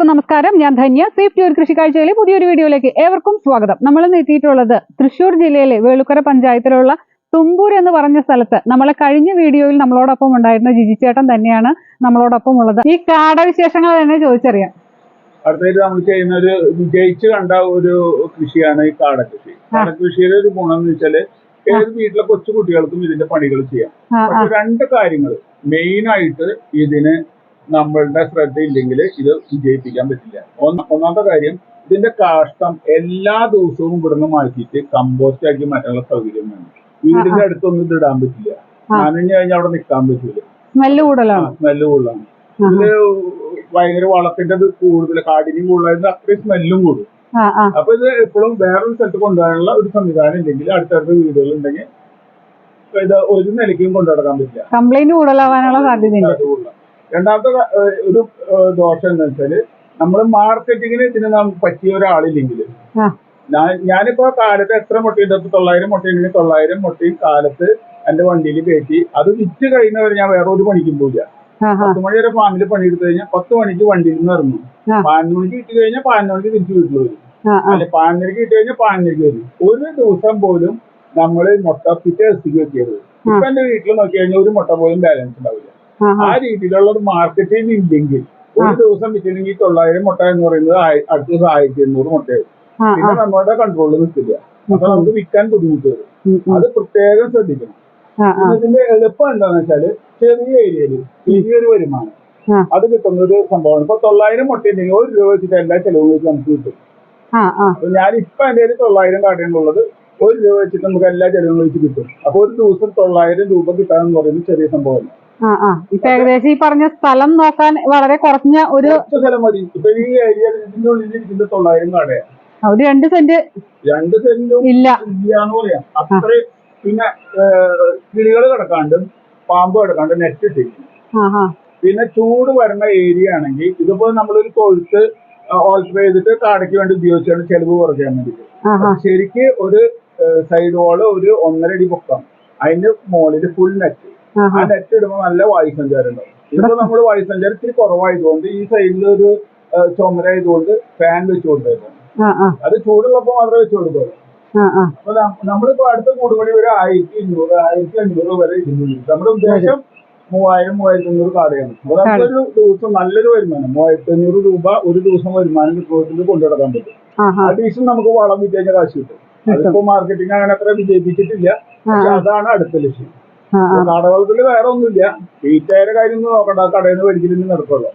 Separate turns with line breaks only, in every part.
എല്ലാവർക്കും നമസ്കാരം. ഞാൻ ധന്യ. സേഫ്റ്റി ഒരു കൃഷിക്കാഴ്ചയിലെ പുതിയൊരു വീഡിയോയിലേക്ക് ഏവർക്കും സ്വാഗതം. നമ്മൾ ഇന്ന് എത്തിയിട്ടുള്ളത് തൃശൂർ ജില്ലയിലെ വേളുക്കര പഞ്ചായത്തിലുള്ള തുമ്പൂർ എന്ന് പറഞ്ഞ സ്ഥലത്ത് നമ്മളെ കഴിഞ്ഞ വീഡിയോയിൽ നമ്മളോടൊപ്പം ഉണ്ടായിരുന്ന ജിജി ചേട്ടൻ തന്നെയാണ് നമ്മളോടൊപ്പം ഉള്ളത്. ഈ കാടവിശേഷങ്ങൾ തന്നെ ചോദിച്ചറിയാം?
അടുത്തായിട്ട് നമ്മൾ ചെയ്യുന്ന ഒരു വിജയിച്ച് കണ്ട ഒരു കൃഷിയാണ് ഈ കാടകൃഷി കാടകൃഷിയുടെ ഒരു ഗുണം എന്ന് വെച്ചാൽ ഏത് വീട്ടിലെ കൊച്ചു കുട്ടികൾക്കും ഇതിന്റെ പണികൾ ചെയ്യാം. രണ്ട് കാര്യങ്ങൾ മെയിൻ ആയിട്ട് ഇതിന് നമ്മളുടെ ശ്രദ്ധ ഇല്ലെങ്കിൽ ഇത് വിജയിപ്പിക്കാൻ പറ്റില്ല. ഒന്ന് ഒന്നാമത്തെ കാര്യം ഇതിന്റെ കാഷ്ടം എല്ലാ ദിവസവും ഇവിടുന്ന് മാറ്റിയിട്ട് കമ്പോസ്റ്റ് ആക്കി മാറ്റാനുള്ള സൗകര്യം വേണം. വീടിന്റെ അടുത്തൊന്നും ഇത് ഇടാൻ പറ്റില്ല. നനഞ്ഞു കഴിഞ്ഞാൽ അവിടെ നിൽക്കാൻ പറ്റില്ല
സ്മെല്ല് കൂടുതലാണ്.
സ്മെല്ല് കൂടുതലാണ്. ഇതിൽ ഭയങ്കര വളത്തിന്റെ ഇത് കൂടുതൽ കാടിനും കൂടുതലായത് അത്രയും സ്മെല്ലും കൂടും. അപ്പൊ ഇത് എപ്പോഴും വേറൊരു സ്ഥലത്ത് കൊണ്ടുപോകാനുള്ള ഒരു സംവിധാനം ഉണ്ടെങ്കിൽ അടുത്തടുത്ത വീടുകൾ ഉണ്ടെങ്കിൽ ഇത് ഒരു നിലയ്ക്കും കൊണ്ടുനടക്കാൻ പറ്റില്ല.
കംപ്ലൈന്റ് കൂടുതലാവാനുള്ള സാധ്യതയുണ്ട്.
രണ്ടാമത്തെ ഒരു ദോഷം എന്ന് വെച്ചാൽ നമ്മൾ മാർക്കറ്റിങ്ങിന് ഇതിന് നാം പറ്റിയ ഒരാളില്ലെങ്കിൽ ഞാനിപ്പോ കാലത്ത് എത്ര മുട്ടയുണ്ട് ഇടത്ത് തൊള്ളായിരം മുട്ടയുണ്ടെങ്കിൽ തൊള്ളായിരം മുട്ടയും കാലത്ത് എന്റെ വണ്ടിയിൽ കയറ്റി അത് വിറ്റ് കഴിഞ്ഞവരെ ഞാൻ വേറെ ഒരു പണിക്കും
ആ
പത്ത് മണി വരെ ഫാമിൽ പണിയെടുത്തു കഴിഞ്ഞാൽ പത്ത് മണിക്ക് വണ്ടിയിൽ നിന്ന് ഇറങ്ങും. പതിനൊന്ന് മണിക്ക് കിട്ടി കഴിഞ്ഞാൽ പതിനൊന്ന് മണിക്ക് തിരിച്ചു വീട്ടിൽ വരും. അല്ലെ പതിനൊന്നരക്ക് കിട്ടി കഴിഞ്ഞാൽ പതിനൊന്നരക്ക് വരും. ഒരു ദിവസം പോലും നമ്മൾ മുട്ട പിറ്റേ ദിവസത്തേക്ക് വെക്കരുത്. ഇപ്പൊ എന്റെ വീട്ടിൽ നോക്കി കഴിഞ്ഞാൽ ഒരു മുട്ട പോലും ബാലൻസ് ഉണ്ടാവില്ല.
ആ
രീതിയിലുള്ള ഒരു മാർക്കറ്റിംഗ് ഇല്ലെങ്കിൽ ഒരു ദിവസം വിറ്റില്ലെങ്കിൽ തൊള്ളായിരം മുട്ട എന്ന് പറയുന്നത് അടുത്ത ദിവസം ആയിരത്തി എണ്ണൂറ് മുട്ടയാവും പിന്നെ നമ്മളുടെ കൺട്രോളിൽ നിൽക്കില്ല. അപ്പൊ നമുക്ക് വിൽക്കാൻ ബുദ്ധിമുട്ട് വരും. അത് പ്രത്യേകം ശ്രദ്ധിക്കണം. ഇതിന്റെ എളുപ്പം എന്താന്ന് വെച്ചാൽ ചെറിയ ഏരിയയിൽ ചെറിയൊരു വരുമാനം. അത് കിട്ടുന്ന ഒരു സംഭവമാണ്. ഇപ്പൊ തൊള്ളായിരം മുട്ട ഉണ്ടെങ്കിൽ ഒരു രൂപ വെച്ചിട്ട് എല്ലാ ചെലവും വെച്ച് നമുക്ക് കിട്ടും. ഞാൻ ഇപ്പൊ എന്റെ കയ്യിൽ തൊള്ളായിരം കാർഡുകളുള്ളത് ഒരു രൂപ വെച്ചിട്ട് നമുക്ക് എല്ലാ ചെലവും വെച്ച് കിട്ടും. അപ്പൊ ഒരു ദിവസം തൊള്ളായിരം രൂപ കിട്ടാന്ന് പറയുന്നത് ചെറിയ സംഭവമല്ല.
ആ ആ. ഇപ്പൊ ഏകദേശം ഈ പറഞ്ഞ സ്ഥലം നോക്കാൻ വളരെ കുറഞ്ഞ ഒരു
സ്ഥലം മതി. ഇപ്പൊ ഈ ഏരിയ ഉള്ളിൽ ഇരിക്കുന്ന തൊള്ളായിരം കാടയാണ്
ഒരു രണ്ട് സെന്റ്
രണ്ട് സെന്റും
ഇല്ല.
ഇല്ലാന്ന് പറയാം. അത്രയും പിന്നെ കിളികൾ കിടക്കാണ്ടും പാമ്പ് കിടക്കാണ്ട് നെറ്റ് ഇട്ടിരിക്കും പിന്നെ ചൂട് വരുന്ന ഏരിയ ആണെങ്കിൽ ഇതിപ്പോ നമ്മളൊരു തൊഴുത്ത് ഓൾട്ടർ ചെയ്തിട്ട് കാടയ്ക്ക് വേണ്ടി ഉപയോഗിച്ചാണ് ചെലവ് കുറയ്ക്കാൻ വേണ്ടിയിട്ട്. ശരിക്ക് ഒരു സൈഡ് വാൾ ഒരു ഒന്നര അടി പൊക്കം. അതിന്റെ മുകളിൽ ഫുൾ നെറ്റ്
ആ
നെറ്റ് ഇടുമ്പോൾ നല്ല വായു സഞ്ചാരം ഉണ്ടാവും ഇപ്പൊ നമ്മൾ വായു സഞ്ചാരം ഇത്തിരി കുറവായതുകൊണ്ട് ഈ സൈഡിൽ ഒരു ചുമരായതുകൊണ്ട് ഫാൻ വെച്ച് കൊടുത്തേക്കാം
ആ ആ.
അത് ചൂടുള്ളപ്പോൾ മാത്രമേ വെച്ച് കൊടുക്കുള്ളൂ അപ്പൊ നമ്മളിപ്പോ അടുത്ത കൂടുപടി വരെ ആയിരത്തി അഞ്ഞൂറ് ആയിരത്തി അഞ്ഞൂറ് വരെ ഇരുന്നുള്ളൂ നമ്മുടെ ഉദ്ദേശം മൂവായിരം മൂവായിരത്തി അഞ്ഞൂറ് കാടയാണ്. അപ്പൊ നമുക്കൊരു ദിവസം നല്ലൊരു വരുമാനം. മൂവായിരത്തി അഞ്ഞൂറ് രൂപ ഒരു ദിവസം വരുമാനം കിട്ടുന്നതിൽ കൊണ്ടുനടക്കാൻ പറ്റും.
ആ
നമുക്ക് വളം വിറ്റേഞ്ഞ കാശ് കിട്ടും. അതിപ്പോ മാർക്കറ്റിംഗ് അങ്ങനെ അത്ര വിജയിപ്പിച്ചിട്ടില്ല. പക്ഷെ അതാണ് അടുത്ത ലക്ഷ്യം. കാടവളത്തിൽ വേറെ ഒന്നുമില്ല. തീറ്റയുടെ കാര്യം ഒന്നും നോക്കണ്ട. കടയിൽ നിന്ന് മേടിച്ചിട്ട് നടക്കുള്ളൂ.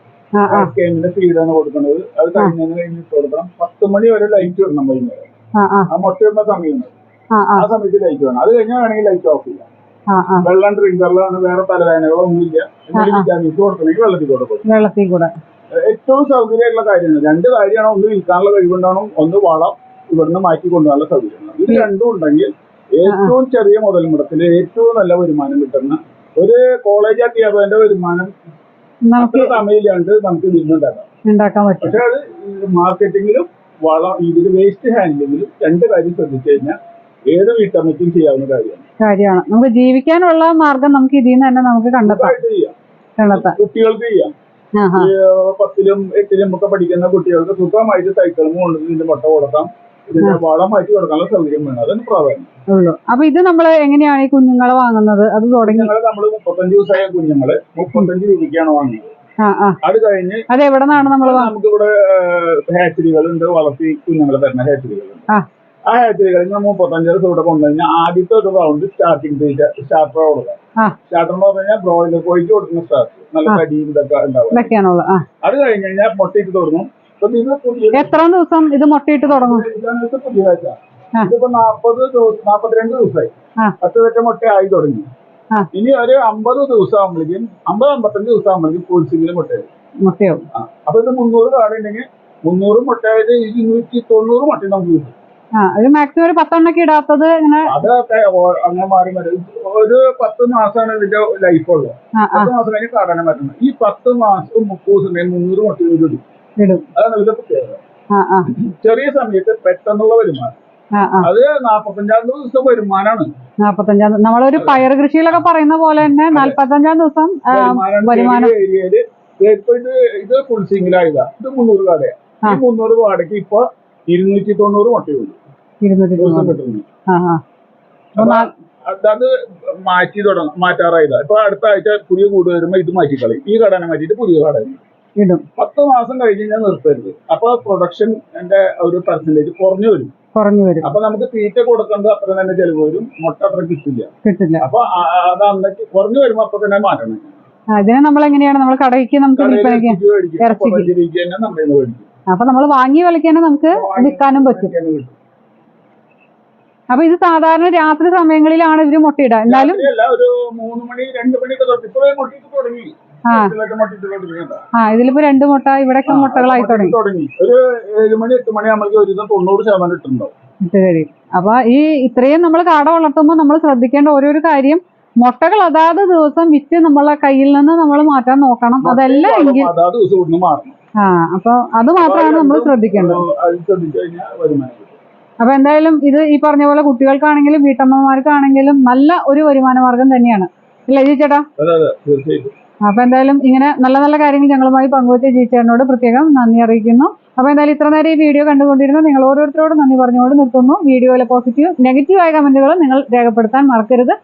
സ്കെയിമിന്റെ ഫീഡാണ് കൊടുക്കുന്നത്. അത് കഴിഞ്ഞതിന് കഴിഞ്ഞ് ഇട്ട് കൊടുക്കണം. പത്ത് മണി വരെ ലൈറ്റ് ഇടണം വൈകുന്നേരം.
ആ
മുട്ട ഇടുന്ന സമയമുണ്ട്
ആ
സമയത്ത് ലൈറ്റ് വേണം. അത് കഴിഞ്ഞാൽ വേണമെങ്കിൽ ലൈറ്റ് ഓഫ് ചെയ്യാം. വെള്ളം ഡ്രിങ്കറിലാണ് വേറെ തലവേദനകളോ ഒന്നുമില്ല വിറ്റാമിൻസ് കൊടുക്കണമെങ്കിൽ വെള്ളത്തിൽ കൊടുക്കും
വെള്ളത്തിൽ കൂടെ.
ഏറ്റവും സൗകര്യമായിട്ടുള്ള കാര്യമാണ്. രണ്ട് കാര്യമാണ് ഒന്ന് വിൽക്കാനുള്ള കഴിവുണ്ടാവണം. ഒന്ന് വളം ഇവിടുന്ന് മാറ്റി കൊണ്ടുപോകാനുള്ള സൗകര്യമാണ്. ഇത് രണ്ടും ഉണ്ടെങ്കിൽ ഏറ്റവും ചെറിയ മുതൽ മുടക്കിൽ ഏറ്റവും നല്ല വരുമാനം കിട്ടുന്ന ഒരു കോളേജ് അധ്യാപകന്റെ വരുമാനം
നമുക്ക്
സമയമില്ലാണ്ട് നമുക്ക് നിന്നുണ്ടാക്കാം
ഉണ്ടാക്കാൻ പറ്റും.
പക്ഷെ അത് മാർക്കറ്റിങ്ങിലും വളം ഇതിൽ വേസ്റ്റ് ഹാൻഡിലിംഗിലും രണ്ട് കാര്യം ശ്രദ്ധിച്ചു കഴിഞ്ഞാൽ ഏത് വീട്ടമ്മയ്ക്കും ചെയ്യാവുന്ന കാര്യമാണ്.
കാര്യമാണ്. നമുക്ക് ജീവിക്കാനുള്ള മാർഗം നമുക്ക് ഇതിൽ നിന്ന് തന്നെ നമുക്ക് കണ്ടെത്താം. കണ്ടെത്താം.
കുട്ടികൾക്ക് ചെയ്യാം. പത്തിലും എട്ടിലും ഒക്കെ പഠിക്കുന്ന കുട്ടികൾക്ക് സുഖമായിട്ട് സൈക്കിളും കൊണ്ടുവന്നിട്ട് മുട്ട കൊടുക്കാം. വളം മാറ്റി കൊടുക്കാനുള്ള സൗകര്യം വേണം. അതാണ് പ്രാധാന്യം.
ഉള്ളൂ. അപ്പൊ ഇത് നമ്മൾ എങ്ങനെയാണ് ഈ കുഞ്ഞുങ്ങളെ വാങ്ങുന്നത്? അത് തുടങ്ങി
നമ്മൾ മുപ്പത്തഞ്ച് ദിവസമായ കുഞ്ഞുങ്ങൾ മുപ്പത്തഞ്ച് രൂപയ്ക്കാണ് വാങ്ങുന്നത്
ആ ആ.
അത് കഴിഞ്ഞ്
അത് എവിടെ നിന്നാണ് നമ്മൾ
നമുക്കിവിടെ ഹാച്ചറികളുണ്ട് വളർത്തി കുഞ്ഞുങ്ങളെ തരുന്ന ഹാച്ചറികളുണ്ട്
ആ.
ആ ഹാച്ചറികളിൽ നിന്ന് മുപ്പത്തഞ്ച് ദിവസം ഇവിടെ കൊണ്ടുകഴിഞ്ഞാൽ ആദ്യത്തെ ഒരു റൗണ്ട് സ്റ്റാർട്ടിംഗ് തീറ്റ സ്റ്റാർട്ടർ കൊടുക്കാം. സ്റ്റാർട്ടർ എന്ന് പറഞ്ഞാൽ ബ്രോയിലർ കോഴിക്ക് കൊടുക്കുന്ന സ്റ്റാർട്ട് നല്ല. കടിയും ഇതൊക്കെ ഉണ്ടാവും അത് കഴിഞ്ഞ് കഴിഞ്ഞാൽ മുട്ടയിട്ട് പുതിയ
എത്ര ദിവസം ഇത് മുട്ടയിട്ട് തുടങ്ങും.
ഇതിപ്പോ നാപ്പത് ദിവസം നാപ്പത്തിരണ്ട് ദിവസമായി. പത്ത് വെച്ച മുട്ട ആയി തുടങ്ങി. ഇനി ഒരു അമ്പത് ദിവസം ആകുമ്പോഴേക്കും അമ്പത് അമ്പത്തഞ്ച് ദിവസം ആകുമ്പോഴേക്കും പൂൾസിംഗിൽ മുട്ട മുട്ടയാവും.
മുട്ടയോ
അപ്പൊ ഇത് മുന്നൂറ് കാടുണ്ടെങ്കിൽ മുന്നൂറ് മുട്ടയായത് ഇരുന്നൂറ്റി തൊണ്ണൂറ് മുട്ട നമുക്ക് കിട്ടും.
ഒരു മാക്സിമം ഒരു പത്തെണ്ണൊക്കെ ഇടാത്തത്
അതൊക്കെ അങ്ങനെ മാറി വരും ഒരു പത്ത് മാസമാണ് ഇതിന്റെ ലൈഫ് ഉള്ളത്. പത്ത് മാസം കഴിഞ്ഞ് കാടാനും പറ്റുന്നത് ഈ പത്ത് മാസം മുപ്പത് ദിവസം കഴിഞ്ഞ് മുന്നൂറ് മുട്ട ഇടും
ഇടും.
അതാണ് ഇതിന്റെ പ്രത്യേകത.
ആ ആ.
ചെറിയ സമയത്ത് പെട്ടെന്നുള്ള വരുമാനം. അത് നാപ്പത്തഞ്ചാം ദിവസം വരുമാനമാണ്
നാപ്പത്തഞ്ചാം നമ്മളൊരു പയർ കൃഷിയിലൊക്കെ പറയുന്ന പോലെ തന്നെ നാല്പത്തഞ്ചാം ദിവസം
വരുമാനം ഇപ്പൊ ഇത് ഇത് ഫുൾ സിംഗിലായതാ ഇത് മുന്നൂറ് കാടയാ. ഈ മുന്നൂറ് കാടയ്ക്ക് ഇപ്പൊ ഇരുന്നൂറ്റി തൊണ്ണൂറ് മുട്ടയുള്ളൂ അത് മാറ്റി തുടങ്ങും മാറ്റാറായതാ. ഇപ്പൊ അടുത്ത ആഴ്ച പുതിയ കൂട് വരുമ്പോ ഇത് മാറ്റിക്കളയും. ഈ കടനെ മാറ്റിയിട്ട് പുതിയ കട.
ഇടും.
പത്ത് മാസം കഴിഞ്ഞ് കഴിഞ്ഞാൽ നിർത്തരുത്. അപ്പൊ പ്രൊഡക്ഷന്റെ ഒരു പെർസെന്റേജ് കുറഞ്ഞു വരും.
കുറഞ്ഞു വരും.
അപ്പൊ നമുക്ക് തീറ്റ കൊടുക്കേണ്ടത് അത്ര തന്നെ ചെലവ് വരും. മുട്ട അത്ര കിട്ടില്ല.
കിട്ടില്ല.
അപ്പൊ അത് അന്നേക്ക് കുറഞ്ഞു വരുമ്പോ അപ്പൊ തന്നെ മാറ്റണം.
അതിനെ നമ്മൾ എങ്ങനെയാണ് നമ്മൾ കടയ്ക്ക് നമുക്ക്
ഇറച്ചിക്ക്.
അപ്പൊ നമ്മൾ വാങ്ങിയ വിളിക്കാനും നമുക്ക് വിൽക്കാനും പറ്റും. അപ്പൊ ഇത് സാധാരണ രാത്രി സമയങ്ങളിലാണ് ഇവർ മുട്ടയിടുക. എന്നാലും
ഒരു മൂന്ന് മണി രണ്ട് മണിയൊക്കെ തുടങ്ങി.
ആ. ഇതിലിപ്പോ രണ്ട് മുട്ട ഇവിടെയൊക്കെ
ആ,
മുട്ടകളായി തുടങ്ങി.
ഒരു ഏഴ് മണി എട്ട് മണി ആകുമ്പോഴേക്കും ഒരു വിധം തൊണ്ണൂറ് ശതമാനം ഇട്ടുണ്ടാവും
ഇട്ട് കഴിയും അപ്പൊ ഈ ഇത്രയും നമ്മൾ കാട വളർത്തുമ്പോൾ നമ്മൾ ശ്രദ്ധിക്കേണ്ട ഓരോരോ കാര്യം മുട്ടകൾ അതാത് ദിവസം വിറ്റ് നമ്മളെ കയ്യിൽ നിന്ന് നമ്മൾ മാറ്റാൻ നോക്കണം. അതല്ല എങ്കിൽ ആ അപ്പൊ അത് മാത്രമാണ് നമ്മൾ ശ്രദ്ധിക്കേണ്ടത്. അപ്പൊ എന്തായാലും ഇത് ഈ പറഞ്ഞ പോലെ കുട്ടികൾക്കാണെങ്കിലും വീട്ടമ്മമാർക്കാണെങ്കിലും നല്ല ഒരു വരുമാന മാർഗം തന്നെയാണ്. അല്ലേ ചേട്ടാ? അപ്പൊ എന്തായാലും ഇങ്ങനെ നല്ല നല്ല കാര്യങ്ങൾ ഞങ്ങളുമായി പങ്കുവച്ച ജീച്ചേട്ടനോട് പ്രത്യേകം നന്ദി അറിയിക്കുന്നു. അപ്പൊ എന്തായാലും ഇത്ര നേരം ഈ വീഡിയോ കണ്ടുകൊണ്ടിരുന്ന നിങ്ങൾ ഓരോരുത്തരോടും നന്ദി പറഞ്ഞുകൊണ്ട് നിർത്തുന്നു. വീഡിയോയിലെ പോസിറ്റീവ് നെഗറ്റീവ് ആയ കമന്റുകൾ നിങ്ങൾ രേഖപ്പെടുത്താൻ മറക്കരുത്.